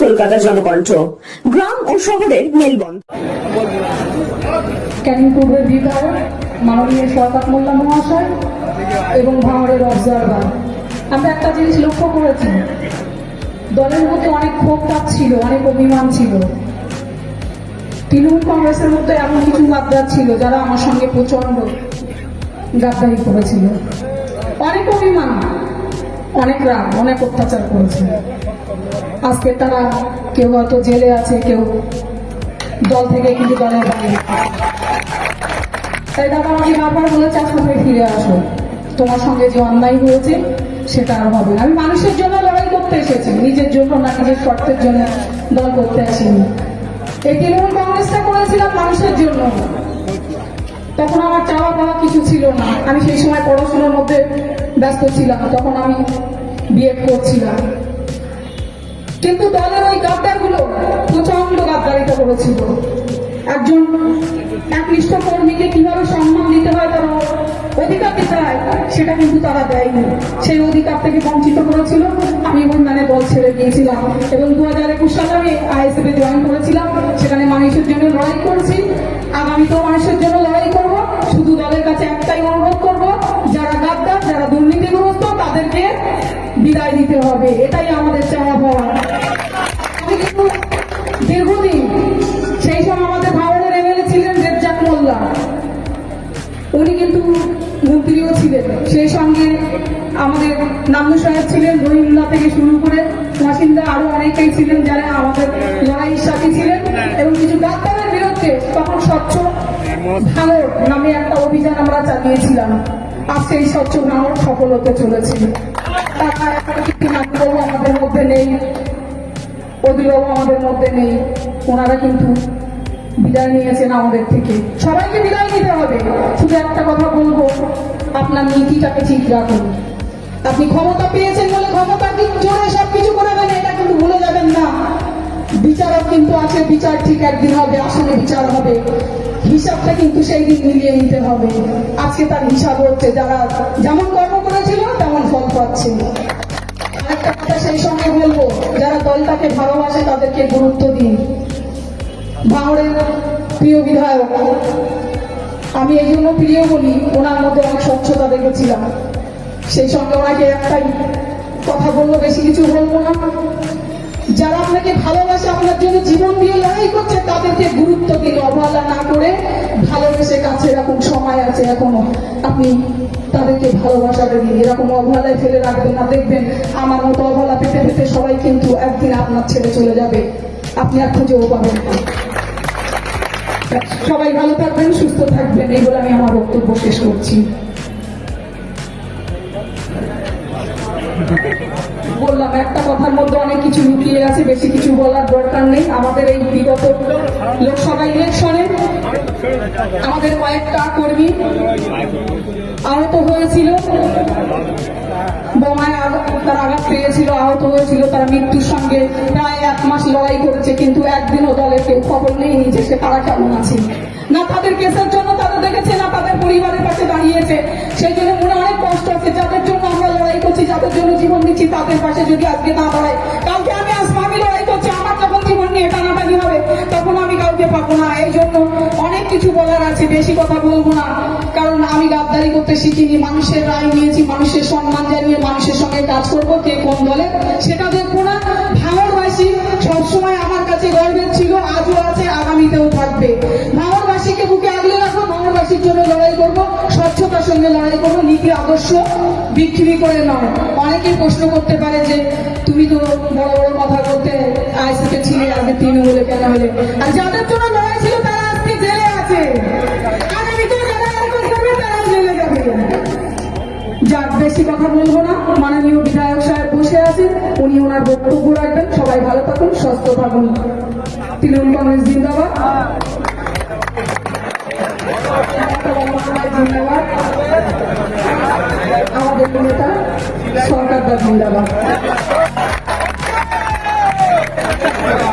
কলকাতা জনকণ্ঠ। গ্রাম ও শহরের মেলবন্ধ ক্যানিং পূর্বের বিধায়ক, মাননীয় শওকত মোল্লা মহাশয় এবং ভাঙড়ের অবজারভার আমরা একটা জিনিস লক্ষ্য করেছি। দলের মধ্যে অনেক ক্ষোভ তাপ ছিল, অনেক অভিমান ছিল। তৃণমূল কংগ্রেসের মধ্যে এমন কিছু গাদ্দার ছিল যারা আমার সঙ্গে প্রচণ্ড গাদ্দারি করেছিল। অনেক অভিমান, অনেক রাগ, অনেক অত্যাচার করেছে আজকে তারা কেউ হয়তো জেলে আছে, কেউ দল থেকে কিন্তু দলের বাইরে। তাই দাদা আমাকে বারবার বলেছে তুমি ফিরে আসো। তোমার সঙ্গে যে অন্যায় হয়েছে, সেটা আর হবে না। আমি মানুষের জন্য লড়াই করতে এসেছি। নিজের জন্য না, নিজের স্বার্থের জন্য দল করতে আসিনি। এই তৃণমূল কংগ্রেসটা করেছিলাম মানুষের জন্য। তখন আমার চাওয়া পাওয়া কিছু ছিল না। আমি সেই সময় পড়াশোনার মধ্যে ব্যস্ত ছিলাম। তখন আমি বিএড করছিলাম। কিন্তু দলের ওই গাদ্দারগুলো প্রচণ্ড গাদ্দারিতা করেছিল একজন একনিষ্ঠ কর্মীকে কীভাবে সম্মান দিতে হয় তার অধিকার দিতে হয়, সেটা কিন্তু তারা দেয়নি। সেই অধিকার থেকে বঞ্চিত করেছিল। আমি মানে দল ছেড়ে গিয়েছিলাম এবং দু হাজার একুশ সালে আমি আইএসএফে জয়েন করেছিলাম। সেখানে মানুষের জন্য লড়াই করছি। আগামীতেও মানুষের হবে, এটাই আমাদের চাওয়া পাওয়া। আমি কিন্তু দীর্ঘদিন সেই সময় আমাদের ভাওয়ানের এমএলএ ছিলেন রেজ্জাক মোল্লা। উনি কিন্তু মন্ত্রীও ছিলেন। সেই সঙ্গে আমাদের নামু সাহেব ছিলেন, রহিমুল্লাহ থেকে শুরু করে মাসিন্দা আরও অনেকেই ছিলেন যারা আমাদের লড়াইয়ের সাথী ছিলেন। এবং কিছু ডাক্তারের বিরুদ্ধে তখন স্বচ্ছ ভালো নামে একটা অভিযান আমরা চালিয়েছিলাম। আর সেই স্বচ্ছ ভাঙর সফল হতে চলেছে আমাদের মধ্যে নেই আমাদের মধ্যে নেই ওনারা কিন্তু বিদায় নিয়েছেন আমাদের থেকে সবাইকে বিদায় নিতে হবে শুধু একটা কথা বলব আপনার নীতিটাকে ঠিক রাখুন আপনি ক্ষমতা পেয়েছেন বলে কি জোরে সবকিছু দেন এটা কিন্তু ভুলে যাবেন না বিচারক কিন্তু আছে বিচার ঠিক একদিন হবে আসলে বিচার হবে হিসাবটা কিন্তু সেই দিন মিলিয়ে নিতে হবে। আজকে তার হিসাব হচ্ছে যারা যেমন কর্ম তেমন ফল পাচ্ছে একটা কথা সেই সঙ্গে বলব, যারা দলটাকে ভালোবাসে তাদেরকে গুরুত্ব দিন। ভাঙড়ের প্রিয় বিধায়ক, আমি এই জন্য প্রিয় বলি, ওনার মধ্যে অনেক স্বচ্ছতা দেখেছিলাম। সেই সঙ্গে ওনাকে একটাই কথা বলব, বেশি কিছু বলব না। যারা আপনাকে ভালোবাসে, আপনার জন্য জীবন দিয়ে লড়াই করছে, তাদেরকে গুরুত্ব দিন ভালোবেসে কাছে এরকম সময় আছে এখনও। আপনি তাদেরকে ভালোবাসা দিন এরকম অবহেলায় ফেলে রাখবেন না। দেখবেন আমার মতো অবহেলা পেতে পেতে সবাই কিন্তু একদিন আপনার ছেড়ে চলে যাবে। আপনি আর খুঁজেও পাবেন সবাই ভালো থাকবেন, সুস্থ থাকবেন। এই বলে আমি আমার বক্তব্য শেষ করছি। বললাম, একটা কথার মধ্যে অনেক কিছু লুকিয়ে আছে, বেশি কিছু বলার দরকার নেই। আমাদের এই বিগত লোকসভা ইলেকশনে আমাদের কয়েকটা কর্মী আহত হয়েছিল। তারা দেখেছে, না তাদের পরিবারের পাশে দাঁড়িয়েছে। সেই জন্য মনে কষ্ট আছে, যাদের জন্য আমরা লড়াই করছি, যাদের জন্য জীবন দিচ্ছি, তাদের পাশে যদি আজকে না দাঁড়ায়, কালকে আমি আসব আমি লড়াই করছি, আমার যখন জীবন নিয়ে কাউকে পাবো না। এই জন্য অনেক কিছু বলার আছে, বেশি কথা বলব না। কারণ আমি গাদ্দারি করতে শিখিনি। মানুষের রায় নিয়েছি, মানুষের সম্মান জানিয়ে মানুষের সঙ্গে কাজ করব, কে কোন দলে, সেটা দেখব না। ভালোবাসি সবসময় আমার কাছে গর্বের ছিল, আজও আছে, আগামীতেও থাকবে। আদর্শ বিক্রি করে নয়। অনেকে প্রশ্ন করতে পারে যে, তুমি তো বড় বড় কথা বলতে আইসিতে ছিলে আজকে তৃণমূলে কেন হলে? আর যাদের জন্য লড়াই ছিল, তারা আজকে জেলে আছে। যাক, বেশি কথা বলব না। মাননীয় বিধায়ক সাহেব বসে আছেন। উনি ওনার বক্তব্য রাখবেন। সবাই ভালো থাকুন, সুস্থ থাকুন। তৃণমূল কংগ্রেস জিন্দাবাদ। জিন্দাবাদ আমাদের নেতা সরকার জিন্দাবাদ।